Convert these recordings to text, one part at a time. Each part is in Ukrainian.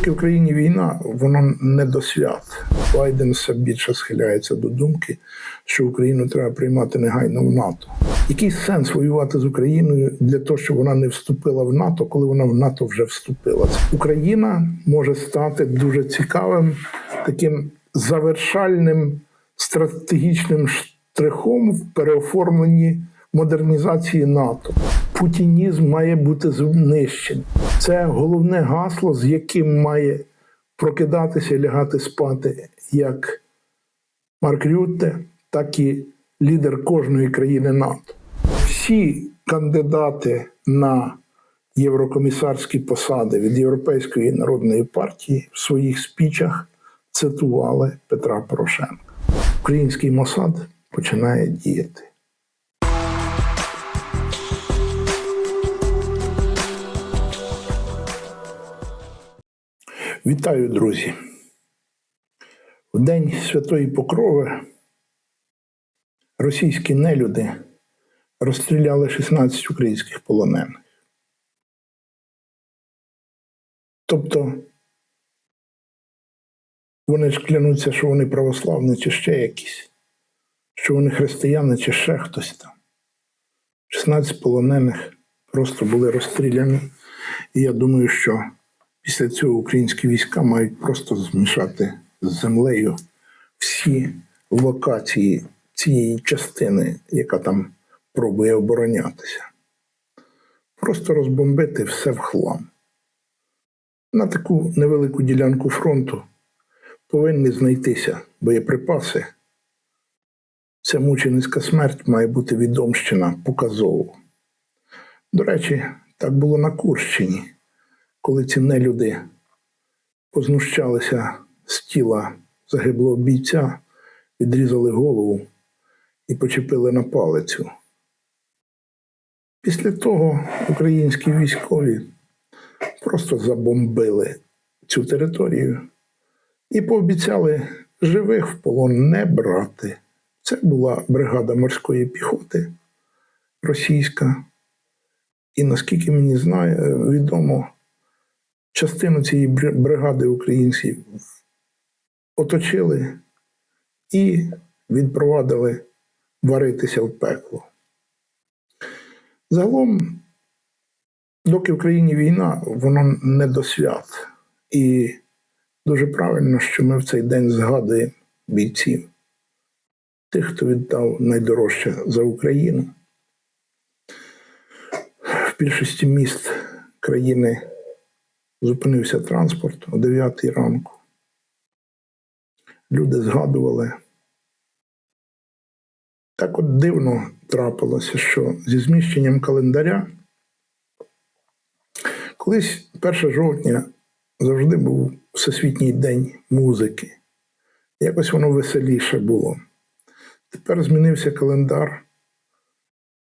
Доки в країні війна, воно не до свят. Байден все більше схиляється до думки, що Україну треба приймати негайно в НАТО. Який сенс воювати з Україною для того, щоб вона не вступила в НАТО, коли вона в НАТО вже вступила? Україна може стати дуже цікавим таким завершальним стратегічним штрихом в переоформленні модернізації НАТО. Путінізм має бути знищений. Це головне гасло, з яким має прокидатися і лягати спати як Марк Рютте, так і лідер кожної країни НАТО. Всі кандидати на єврокомісарські посади від Європейської народної партії в своїх спічах цитували Петра Порошенка. Український Мосад починає діяти. Вітаю, друзі! В День Святої Покрови російські нелюди розстріляли 16 українських полонених. Тобто вони ж клянуться, що вони православні чи ще якісь, що вони християни чи ще хтось там. 16 полонених просто були розстріляні. І я думаю, що після цього українські війська мають просто змішати з землею всі локації цієї частини, яка там пробує оборонятися. Просто розбомбити все в хлам. На таку невелику ділянку фронту повинні знайтися боєприпаси. Ця мученицька смерть має бути відомщена показово. До речі, так було на Курщині, коли ці нелюди познущалися з тіла загиблого бійця, відрізали голову і почепили на палицю. Після того українські військові просто забомбили цю територію і пообіцяли живих в полон не брати. Це була бригада морської піхоти російська. І наскільки мені знає, відомо, частину цієї бригади українців оточили і відпровадили варитися в пекло. Загалом, доки в країні війна, воно не до свят. І дуже правильно, що ми в цей день згадуємо бійців, тих, хто віддав найдорожче за Україну. В більшості міст країни зупинився транспорт о 9 ранку. Люди згадували. Так от дивно трапилося, що зі зміщенням календаря колись 1 жовтня завжди був Всесвітній день музики. Якось воно веселіше було. Тепер змінився календар,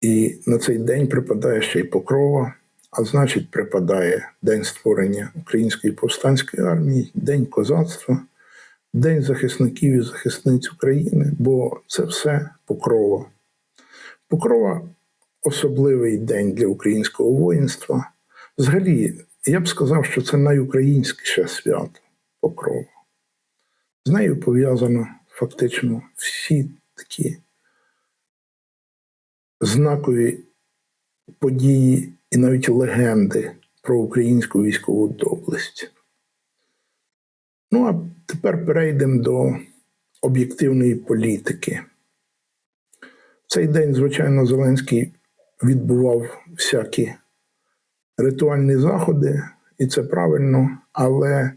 і на цей день припадає ще й покрова, а значить, припадає День створення Української повстанської армії, День козацтва. День захисників і захисниць України, бо це все покрова. Покрова особливий день для українського воїнства. Взагалі, я б сказав, що це найукраїнськіше свято покрова. З нею пов'язано фактично всі такі знакові події і навіть легенди про українську військову доблесть. Ну, а тепер перейдемо до об'єктивної політики. В цей день, звичайно, Зеленський відбував всякі ритуальні заходи, і це правильно, але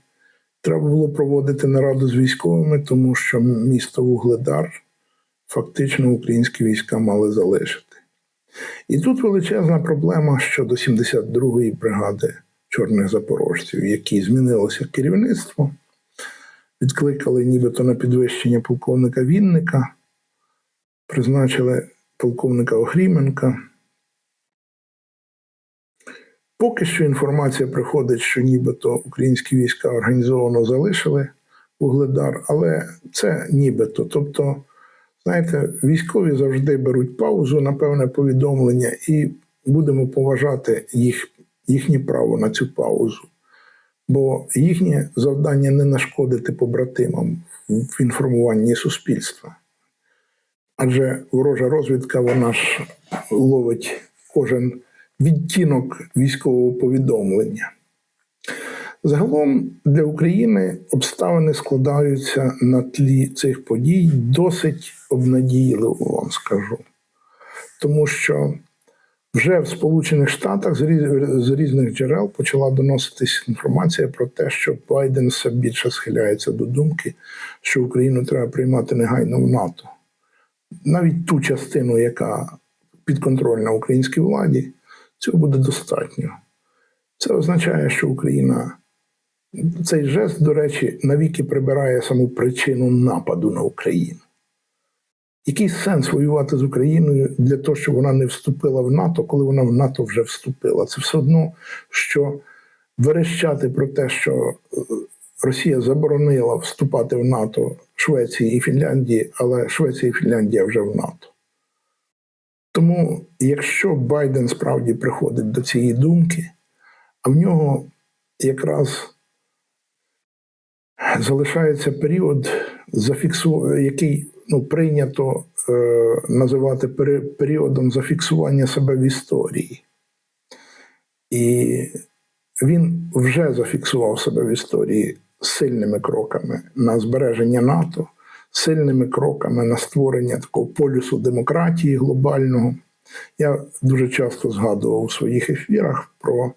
треба було проводити нараду з військовими, тому що місто Вугледар фактично українські війська мали залишити. І тут величезна проблема щодо 72-ї бригади чорних запорожців, які змінилося керівництво відкликали нібито на підвищення полковника Вінника, призначили полковника Охріменка. Поки що інформація приходить, що нібито українські війська організовано залишили Угледар, але це нібито. Тобто, знаєте, військові завжди беруть паузу на певне повідомлення, і будемо поважати їх, їхнє право на цю паузу. бо їхнє завдання не нашкодити побратимам в інформуванні суспільства. Адже ворожа розвідка вона ж ловить кожен відтінок військового повідомлення. Загалом для України обставини складаються на тлі цих подій досить обнадійливо, вам скажу. Тому що вже в Сполучених Штатах з різ- з різних джерел почала доноситись інформація про те, що Байден все більше схиляється до думки, що Україну треба приймати негайно в НАТО. Навіть ту частину, яка підконтрольна українській владі, цього буде достатньо. Це означає, що Україна цей жест, до речі, навіки прибирає саму причину нападу на Україну. Який сенс воювати з Україною для того, щоб вона не вступила в НАТО, коли вона в НАТО вже вступила? Це все одно, що верещати про те, що е, Росія заборонила вступати в НАТО Швеції і Фінляндії, але Швеція і Фінляндія вже в НАТО. Тому, якщо Байден справді приходить до цієї думки, а в нього якраз залишається період, зафіксу... який ну, прийнято е, називати періодом зафіксування себе в історії. І він вже зафіксував себе в історії сильними кроками на збереження НАТО, сильними кроками на створення такого полюсу демократії глобального. Я дуже часто згадував у своїх ефірах про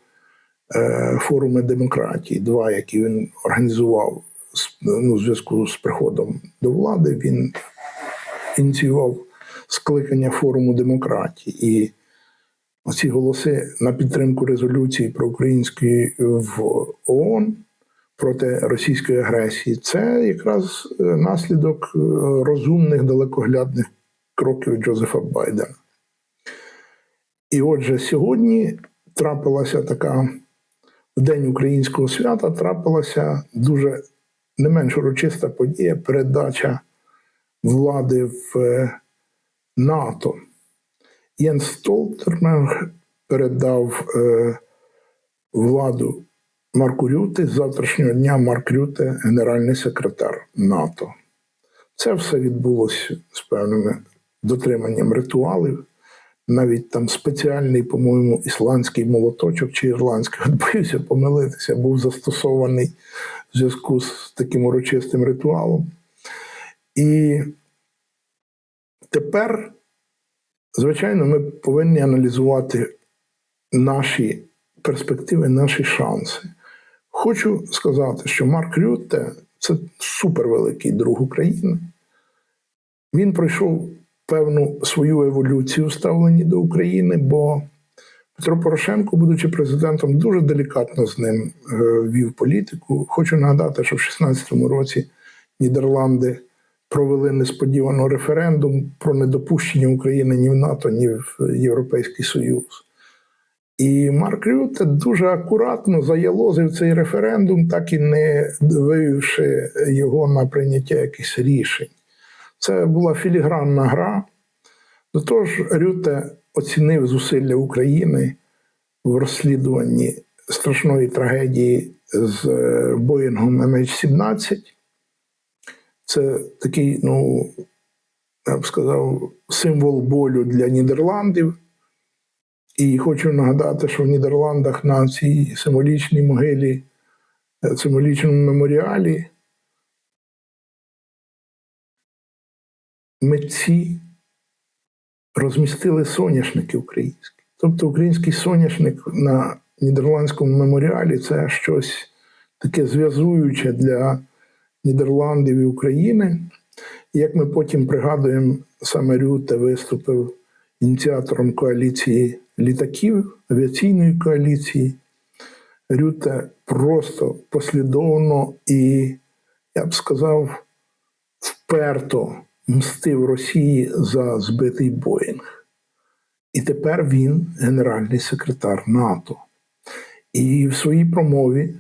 е, форуми демократії, два, які він організував ну, у зв'язку з приходом до влади. Він ініціював скликання форуму демократії. І оці голоси на підтримку резолюції про української в ООН проти російської агресії це якраз е, наслідок е, розумних далекоглядних кроків Джозефа Байдена. І отже, сьогодні трапилася така в День українського свята трапилася дуже не менш урочиста подія передача влади в е, НАТО. Єнс Столтермер передав е, владу Марку Рюти. З завтрашнього дня Марк Рюте, генеральний секретар НАТО. Це все відбулося з певними дотриманням ритуалів. Навіть там спеціальний, по-моєму, ісландський молоточок чи ірландський, от боюся помилитися, був застосований в зв'язку з таким урочистим ритуалом. І тепер, звичайно, ми повинні аналізувати наші перспективи, наші шанси. Хочу сказати, що Марк Рютте це супервеликий друг України. Він пройшов певну свою еволюцію в ставленні до України, бо Петро Порошенко, будучи президентом, дуже делікатно з ним е, вів політику. Хочу нагадати, що в 16-му році Нідерланди провели несподівано референдум про недопущення України ні в НАТО, ні в Європейський Союз. І Марк Рютте дуже акуратно заялозив цей референдум, так і не вивівши його на прийняття якихось рішень. Це була філігранна гра. До того ж, Рюте оцінив зусилля України в розслідуванні страшної трагедії з е, Боїнгом MH17. Це такий, ну, я б сказав, символ болю для Нідерландів. І хочу нагадати, що в Нідерландах на цій символічній могилі, е, символічному меморіалі митці розмістили соняшники українські. Тобто український соняшник на нідерландському меморіалі це щось таке зв'язуюче для Нідерландів і України. Як ми потім пригадуємо, саме Рюте виступив ініціатором коаліції літаків, авіаційної коаліції. Рюте просто послідовно і, я б сказав, вперто мстив Росії за збитий Боїнг. І тепер він генеральний секретар НАТО. І в своїй промові,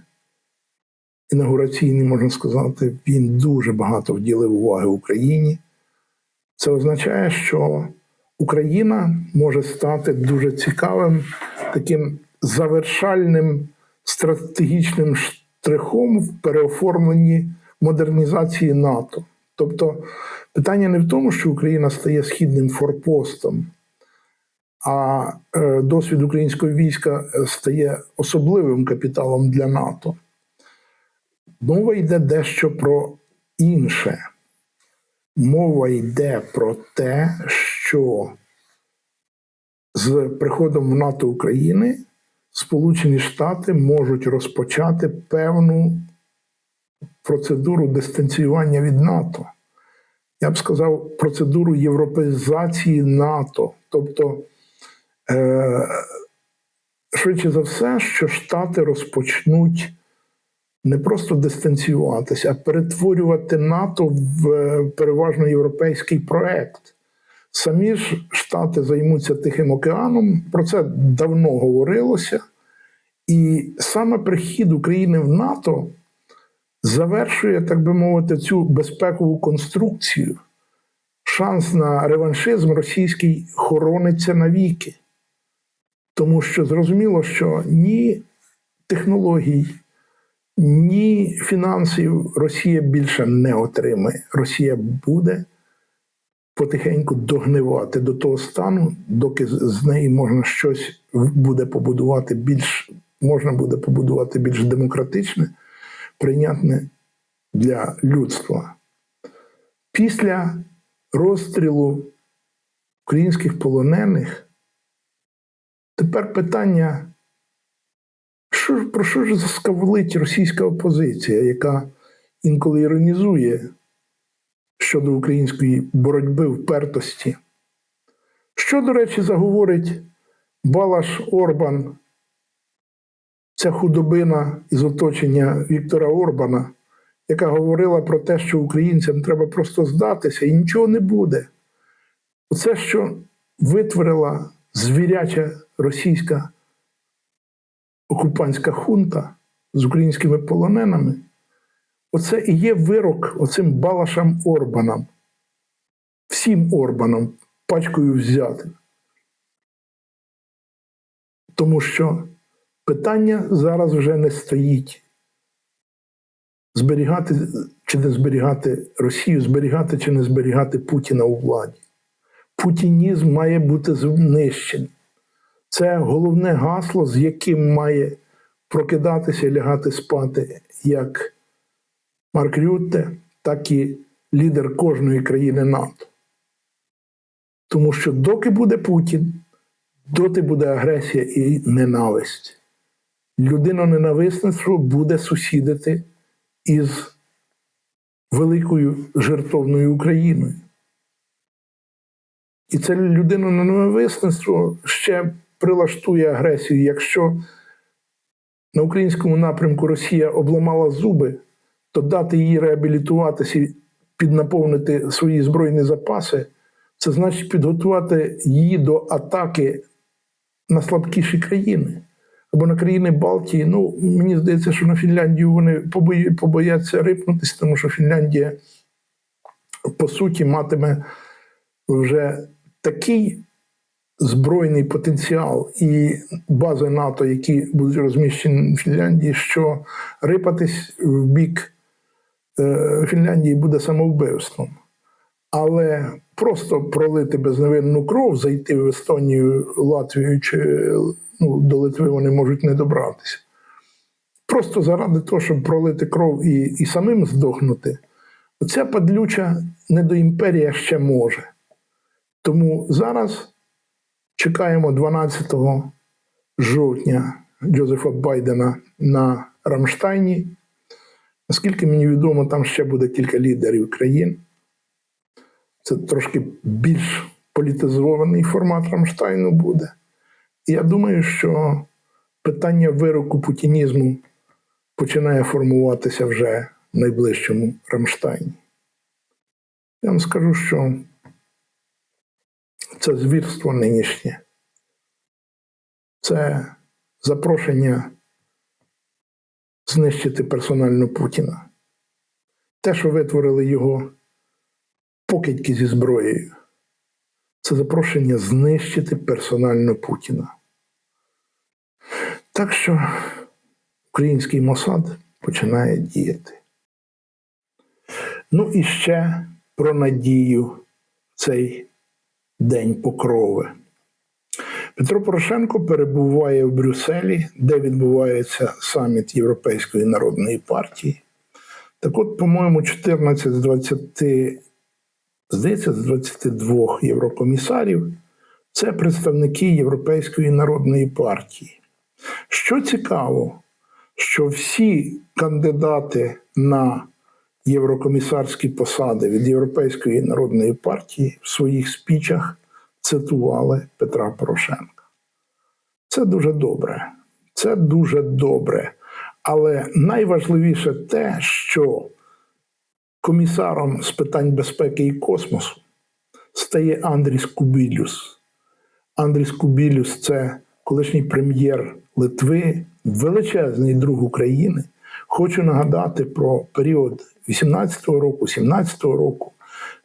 інаугураційній, можна сказати, він дуже багато вділив уваги Україні. Це означає, що Україна може стати дуже цікавим таким завершальним стратегічним штрихом в переоформленні модернізації НАТО. Тобто питання не в тому, що Україна стає східним форпостом, а е, досвід українського війська е, стає особливим капіталом для НАТО. Мова йде дещо про інше. Мова йде про те, що з приходом в НАТО України Сполучені Штати можуть розпочати певну процедуру дистанціювання від НАТО. Я б сказав, процедуру європеїзації НАТО. Тобто, е, швидше за все, що Штати розпочнуть не просто дистанціюватися, а перетворювати НАТО в е, переважно європейський проект. Самі ж Штати займуться Тихим океаном, про це давно говорилося. І саме прихід України в НАТО завершує, так би мовити, цю безпекову конструкцію. Шанс на реваншизм російський хорониться навіки. Тому що зрозуміло, що ні технологій, ні фінансів Росія більше не отримає. Росія буде потихеньку догнивати до того стану, доки з- неї можна щось буде побудувати більш можна буде побудувати більш демократичне, прийнятне для людства. Після розстрілу українських полонених тепер питання, що, про що ж заскавлить російська опозиція, яка інколи іронізує щодо української боротьби впертості. Що, до речі, заговорить Балаш Орбан, ця худобина із оточення Віктора Орбана, яка говорила про те, що українцям треба просто здатися і нічого не буде. Оце, що витворила звіряча російська окупантська хунта з українськими полоненами. Оце і є вирок оцим балашам Орбанам, всім Орбанам, пачкою взятим. Тому що питання зараз вже не стоїть. Зберігати чи не зберігати Росію, зберігати чи не зберігати Путіна у владі. Путінізм має бути знищений. Це головне гасло, з яким має прокидатися і лягати спати як Марк Рютте, так і лідер кожної країни НАТО. Тому що доки буде Путін, доти буде агресія і ненависть. Людиноненависництво буде сусідити із великою жертовною Україною. І це людиноненависництво ще прилаштує агресію, якщо на українському напрямку Росія обламала зуби, то дати їй реабілітуватися піднаповнити свої збройні запаси, це значить підготувати її до атаки на слабкіші країни. Або на країни Балтії. Ну, мені здається, що на Фінляндію вони побояться рипнутися, тому що Фінляндія, по суті, матиме вже такий збройний потенціал і бази НАТО, які будуть розміщені в Фінляндії, що рипатись в бік е, Фінляндії буде самовбивством. Але просто пролити безневинну кров, зайти в Естонію, Латвію чи ну, до Литви вони можуть не добратися. Просто заради того, щоб пролити кров і, і самим здохнути, оця падлюча недоімперія ще може. Тому зараз чекаємо 12 жовтня Джозефа Байдена на Рамштайні. Наскільки мені відомо, там ще буде кілька лідерів країн. Це трошки більш політизований формат Рамштайну буде. Я думаю, що питання вироку путінізму починає формуватися вже в найближчому Рамштайні. Я вам скажу, що це звірство нинішнє. Це запрошення знищити персонально Путіна. Те, що витворили його покидьки зі зброєю, це запрошення знищити персонально Путіна. Так що український Мосад починає діяти. Ну і ще про надію цей день покрови. Петро Порошенко перебуває в Брюсселі, де відбувається саміт Європейської народної партії. Так от, по-моєму, 14 з 20, здається, з 22 єврокомісарів це представники Європейської народної партії. Що цікаво, що всі кандидати на єврокомісарські посади від Європейської народної партії в своїх спічах цитували Петра Порошенка. Це дуже добре. Це дуже добре. Але найважливіше те, що комісаром з питань безпеки і космосу стає Андріс Кубілюс. Андріс Кубілюс це колишній прем'єр Литви, величезний друг України. Хочу нагадати про період 18-го року, 17-го року,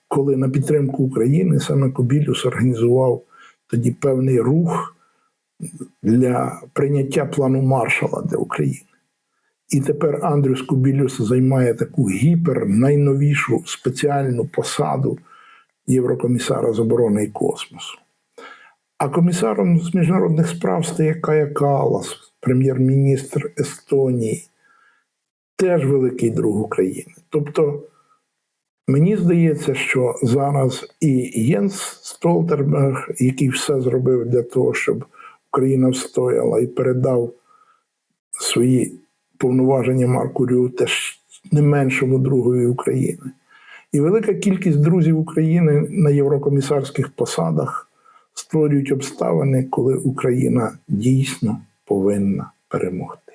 коли на підтримку України саме Кубілюс організував тоді певний рух для прийняття плану маршала для України. І тепер Андрюс Кубілюс займає таку гіпер найновішу спеціальну посаду Єврокомісара з оборони і космосу. А комісаром з міжнародних справ стає Кая Калас, прем'єр-міністр Естонії, теж великий друг України. Тобто, мені здається, що зараз і Єнс Столтерберг, який все зробив для того, щоб Україна встояла і передав свої повноваження Маркурію теж не меншому другові України. І велика кількість друзів України на єврокомісарських посадах створюють обставини, коли Україна дійсно повинна перемогти.